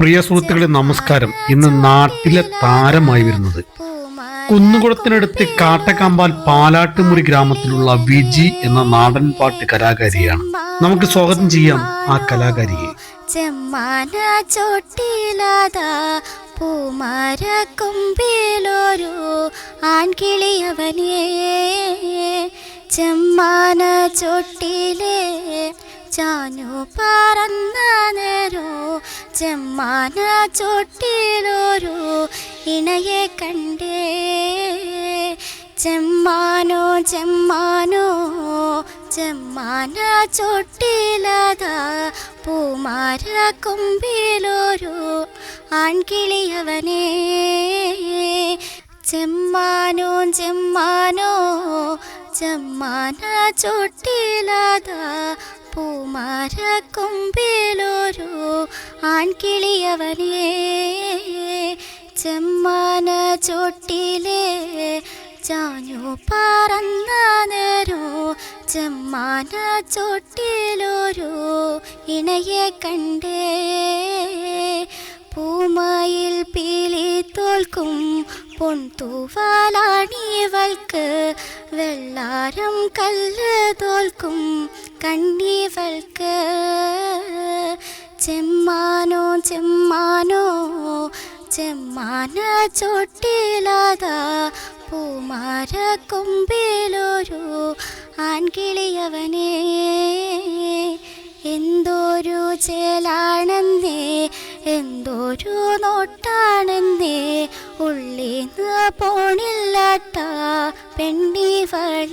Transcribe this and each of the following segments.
പ്രിയ സുഹൃത്തുക്കളെ നമസ്കാരം. ഇന്ന് നാട്ടിലെ താരമായി വരുന്നത് കുന്നുകുളത്തിനടുത്ത് കാട്ടക്കാമ്പാൽ പാലാട്ടുമുറി ഗ്രാമത്തിലുള്ള വിജി എന്ന നാടൻ പാട്ട് കലാകാരിയാണ്. നമുക്ക് സ്വാഗതം ചെയ്യാം ആ കലാകാരിയെ. ചെമ്മാന ചോട്ടിലാതാ പൂമാര കൊമ്പിലൊരു ആൺകിളിയവനേ. ചെമ്മാന ചൊട്ടിലേ ചാഞ്ഞു പറന്ന നേരോ ചെമ്മാന ചോട്ടിലൊരു ഇണയെ കണ്ടേ. ചെമ്മാനോ ചെമ്മാനോ ചെമ്മാന ചോട്ടിലതാ പൂമാര കൊമ്പിലൊരു ആൺകിളിയവനേ. ചെമ്മാനോ ചെമ്മാനോ ചെമ്മാന ചോട്ടിലതാ പൂമാര കൊമ്പിലൊരു ആൺകിളിയവനേ ചെമ്മാന ചോട്ടിലെ ചാഞ്ഞു പറന്ന നേരോ ചെമ്മാന ചോട്ടിലൊരു ഇണയെ കണ്ടേ പൂമയിൽ പീലി തോൽക്കും പൊൻതൂവാലാണിവൾക്ക് വെള്ളാരം കല്ല് തോൽക്കും കണ്ണീവൾക്ക് ചെമ്മാനോ ചെമ്മാനോ ചെമ്മാന ചൊട്ടിലതാ. പൂമാര കൊമ്പിലൊരു ആൺകിളിയവനേ എന്തോരു ചേലാണെന്നേ എന്തോരു നോട്ടാണെന്നേ. ഉള്ളിന്ന് പോണില്ലാട്ട പെണ്ണിവൾ.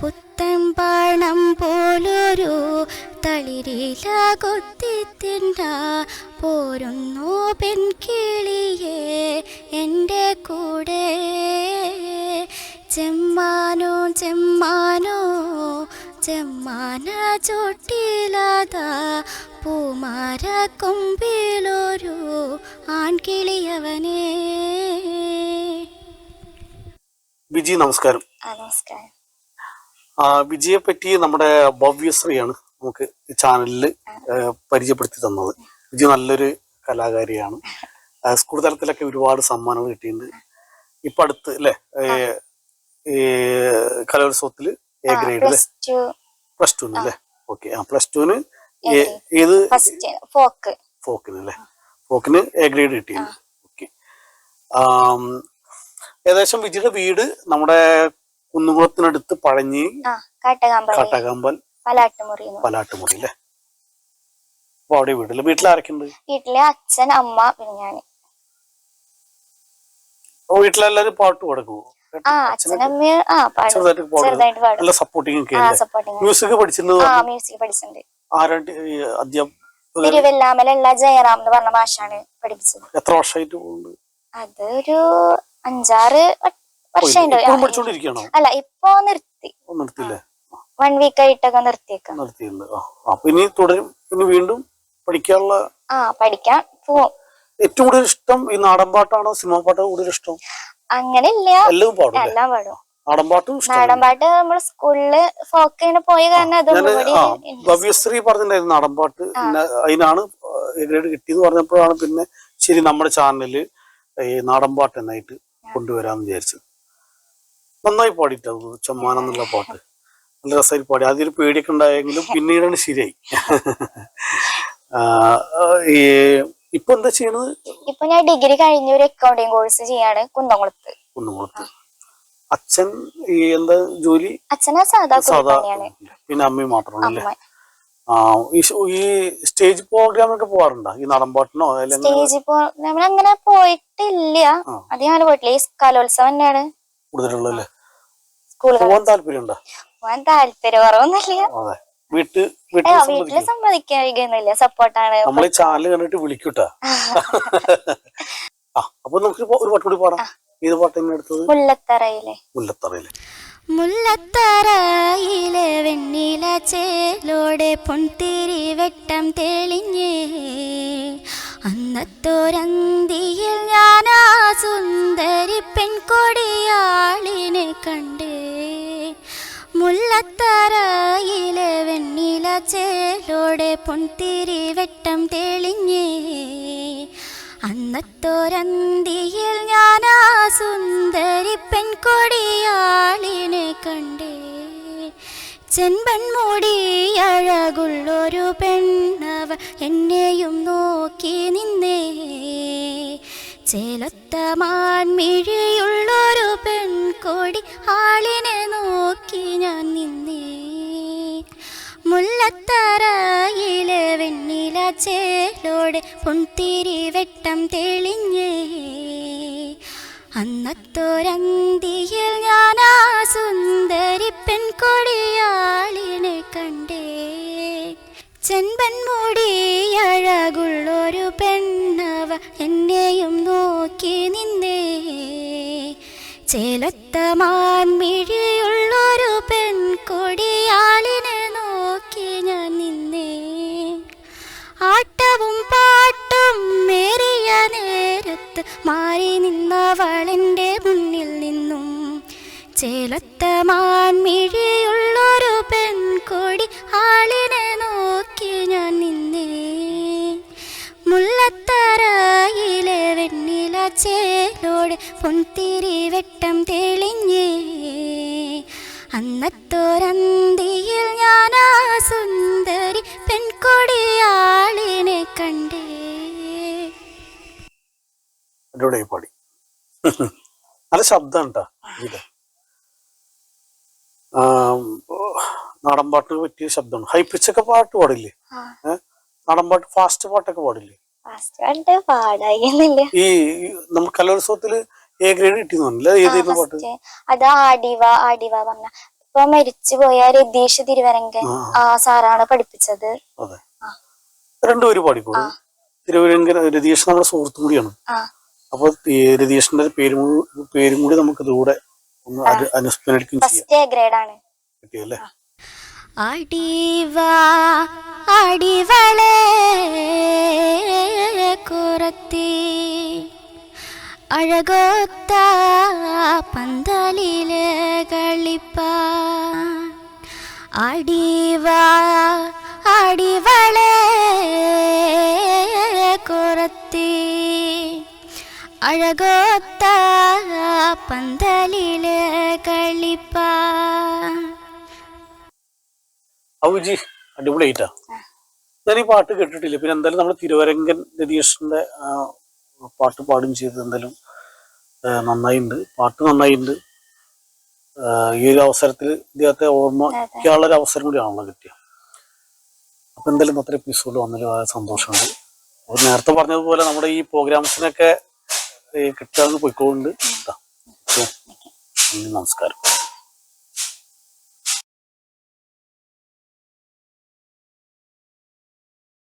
പുത്തൻ പാണം പോലൊരു തളിരില കൊത്തിത്തിണ്ട പോരുന്നു പെൺകിളിയെ എന്റെ കൂടെ. ചെമ്മാനോ ചെമ്മാനോ ചെമ്മാന ചോട്ടിലാത പൂമാര കൊമ്പിലൊരു ആൺകിളിയവനെ. വിജി നമസ്കാരം. നമസ്കാരം. ആ, വിജിയെ പറ്റി നമ്മുടെ ഭവ്യശ്രീയാണ്. നമുക്ക് ചാനലിൽ പരിചയപ്പെടുത്തി തന്നത്. വിജു നല്ലൊരു കലാകാരിയാണ്. സ്കൂൾ തലത്തിലൊക്കെ ഒരുപാട് സമ്മാനങ്ങൾ കിട്ടിയിട്ടുണ്ട്. ഇപ്പൊ അടുത്ത് അല്ലെ ഈ കലോത്സവത്തിൽ എ ഗ്രേഡ് അല്ലെ പ്ലസ് ടു അല്ലേ ഓക്കെ ആ. പ്ലസ് ടുന് ഏത്? ഫോക്ക് ഫോക്കിന് അല്ലെ ഫോക്കിന് എ ഗ്രേഡ് കിട്ടിയിട്ടുണ്ട്. ഓക്കെ ഏകദേശം വിജിയുടെ വീട് നമ്മുടെ കുന്നുകുളത്തിനടുത്ത് പഴഞ്ഞി കാട്ടാകമ്പൽ. പലാട്ടുമുറിയുന്നു പലാട്ടുമുറി അല്ലേ? അപ്പൊ അവിടെ വീട്ടിൽ വീട്ടിൽ ആരൊക്കെയുണ്ട്? വീട്ടിലെ അച്ഛൻ അമ്മ പിന്നെ ഞാൻ അപ്പൊ വീട്ടിലെല്ലാരും പാട്ട് പാടുക്കുമോ ആ അച്ഛനമ്മ ആ പാടും. ചെറുതായിട്ട് പാടും. നല്ല സപ്പോർട്ടിങ് ആ സപ്പോർട്ടിങ് മ്യൂസിക് പഠിച്ചിട്ടുണ്ട്? ആ മ്യൂസിക് പഠിച്ചിട്ടുണ്ട്. ആരാണ്ട് അധ്യാപകർ തിരുവല്ലാമലുള്ള ജയറാം എന്ന് പറഞ്ഞ മാഷാണ് പഠിപ്പിച്ചത്. എത്ര വർഷമായിട്ട് പോകുന്നുണ്ട്? അതൊരു അഞ്ചാറ് വർഷം അല്ല ഇപ്പൊ നിർത്തി. നിർത്തില്ലേ വൺ വീക്ക് ആയിട്ടൊക്കെ നിർത്തിയേക്കാം. നിർത്തിയിട്ടുണ്ട്. ആ അപ്പൊ ഇനി തുടരും. ഇനി വീണ്ടും പഠിക്കാനുള്ള ആ പഠിക്കാൻ പോവും ഏറ്റവും കൂടുതൽ ഇഷ്ടം ഈ നാടൻ പാട്ടാണോ സിനിമ പാട്ടോ കൂടുതൽ ഇഷ്ടം? അങ്ങനെ ഇല്ല എല്ലാം പാടും എല്ലാം പാടും. നാടൻപാട്ട് ഇഷ്ടം. നാടൻ പാട്ട് നമ്മൾ സ്കൂളിൽ ഫോക്ക് ഇങ്ങനെ പോയ കാരണം. ഭവ്യശ്രീ പറഞ്ഞിട്ടുണ്ടായിരുന്നു നാടൻപാട്ട് അതിനാണ് ഗ്രേഡ് കിട്ടിയെന്ന് പറഞ്ഞപ്പോഴാണ് പിന്നെ ശരി നമ്മുടെ ചാനലിൽ ഈ നാടൻപാട്ട് എന്നായിട്ട് കൊണ്ടുവരാന്ന് വിചാരിച്ചത്. നന്നായി പാടിയിട്ട് ചമ്മാനെന്നുള്ള പാട്ട്. നല്ല രസമായി പാടി. ആദ്യം ഒരു പേടിയൊക്കെ ഉണ്ടായെങ്കിലും പിന്നീടാണ് ശരിയായി. ഈ ഇപ്പൊ എന്താ ചെയ്യണത്? ഇപ്പൊ ഞാൻ ഡിഗ്രി കഴിഞ്ഞ ഒരു അക്കൗണ്ടിങ് കോഴ്സ് ചെയ്യാണ് കുന്നംകുളത്ത്. കുന്നംകുളത്ത്. അച്ഛൻ ഈ എന്താ ജോലി? അച്ഛനാ സാധാ സാധാ പിന്നെ അമ്മയും മാത്രമാണ് ഈ സ്റ്റേജ് പ്രോഗ്രാമൊക്കെ പോവാറുണ്ടോ? ഈ നാടൻപാട്ടിനോ സ്റ്റേജ് സ്റ്റേജിൽ പോ നമ്മൾ അങ്ങനെ പോയിട്ടില്ല. അധികം അത് പോയിട്ടില്ല. ഈ കലോത്സവം തന്നെയാണ്. കൂടുതലുള്ളല്ലേ സ്കൂളിൽ പോവാൻ താല്പര്യമുണ്ടോ? പോകാൻ താല്പര്യം കുറവൊന്നുമില്ല അതെ. വീട്ട് വീട്ടിൽ അയ്യോ വീട്ടിൽ സമ്മതിക്കാനൊന്നുമില്ല സപ്പോർട്ടാണ്. നമ്മൾ ഈ ചാനൽ കണ്ടിട്ട് വിളിക്കൂട്ടാ. ആ അപ്പൊ നമുക്ക് ഇപ്പൊ ഒരു പാട്ട് കൂടി പാടാം. ഏത് പാട്ട് തന്നെ എടുത്തത്? മുല്ലത്തറയിലെ. മുല്ലത്തറയിൽ. മുല്ലത്തറയിലെ വെണ്ണില ചേലോടെ പൊൻതിരി വെട്ടം തെളിഞ്ഞേ. അന്നത്തോരന്തിയിൽ ഞാൻ ആ പൊൻതിരി വെട്ടം തെളിഞ്ഞേ. അന്നത്തോരന്തിയിൽ ഞാൻ ആ സുന്ദരി പെൺകൊടിയാളിനെ കണ്ടേ. ചെമ്പൻമുടി അഴകുള്ളൊരു പെണ്ണവ എന്നെയും നോക്കി നിന്നേ. ചേലത്ത മാൻമിഴിയുള്ളൊരു പെൺകൊടി ആളിനെ മുല്ലത്തറയിലെ വെണ്ണില ചേലോടെ പൊൻതിരി വെട്ടം തെളിഞ്ഞേ. അന്നത്തോരന്തിയിൽ ഞാൻ ആ സുന്ദരി പെൺകൊടിയാളിനെ കണ്ടേ. ചെമ്പൻമുടി അഴകുള്ളൊരു പെണ്ണവ എന്നെയും നോക്കി നിന്നേ. ചേലത്ത മാൻമിഴിയുള്ളൊരു പെൺകൊടിയാളിനെ മാറി നിന്നവളെന്റെ മുന്നിൽ നിന്നും ചേലത്ത മാൻമിഴിയുള്ളൊരു പെൺകൊടി ആളിനെ നോക്കി ഞാൻ നിന്നേ. മുല്ലത്തറയിലെ വെണ്ണില ചേലോട് പൊൻതിരി വെട്ടം തെളിഞ്ഞേ. അന്നത്തോരന്തിയിൽ ഞാൻ ആ സുന്ദരി പെൺകൊടിയാളിനെ കണ്ടേ അടിപൊളി പാടി നല്ല ശബ്ദം കേട്ടോ ഇത് നാടൻ പാട്ടിന് പറ്റിയ ശബ്ദമാണ്. ഹൈ പിച്ചൊക്കെ പാട്ട് പാടില്ലേ? നാടൻ പാട്ട് ഫാസ്റ്റ് പാട്ടൊക്കെ പാടില്ലേ? ഈ നമ്മൾ കലോത്സവത്തിൽ എ ഗ്രേഡ് കിട്ടിയെന്നില്ല ഏതായിരുന്നു പാട്ട്? അത് ആടിവ ആടിവ പറഞ്ഞ. ഇപ്പൊ മരിച്ചുപോയ രതീഷ് തിരുവരങ്കൻ ആ. സാറാണ് പഠിപ്പിച്ചത്. രണ്ടുപേരും പാടിക്കോളൂ തിരുവരങ്കര രതീഷ് നമ്മുടെ സുഹൃത്തും കൂടിയാണ്. അപ്പൊ രതീഷിന്റെ പേരും കൂടി- പേരും കൂടി നമുക്ക് ഇതുകൂടെ ഒന്ന് അനുസ്മരിക്കും ചെയ്യാം. ഫസ്റ്റ് ഗ്രേഡ് ആണ്. പറ്റിയല്ലേ അടിവാ അടിവളെ കുറത്തി. അഴകൊത്ത പന്തലിലെ കളിപ്പ അടിവാ അഴകൊത്ത പന്തലിൽ കളിപ്പ. ഔജി അടിപൊളിയായിട്ടാ ഞാൻ ഈ പാട്ട് കേട്ടിട്ടില്ല. പിന്നെ എന്തായാലും നമ്മൾ തിരുവരങ്കൻ രതീഷിന്റെ പാട്ട് പാടും ചെയ്തത് എന്തായാലും നന്നായി നന്നായിട്ടുണ്ട് പാട്ട് നന്നായിട്ടുണ്ട് ഉണ്ട് ഈ ഒരു അവസരത്തിൽ ഇദ്ദേഹത്തെ ഓർമ്മിക്കാനുള്ള ഒരു അവസരം കൂടിയാണല്ലോ കിട്ടിയ. അപ്പൊ എന്തായാലും അത്ര എപ്പിസോഡ് വന്നതിൽ വളരെ സന്തോഷമുണ്ട്. അപ്പൊ നേരത്തെ പറഞ്ഞതുപോലെ നമ്മുടെ ഈ പ്രോഗ്രാംസിനൊക്കെ കിട്ടാന്ന് പോയിക്കോണ്ട് നമസ്കാരം.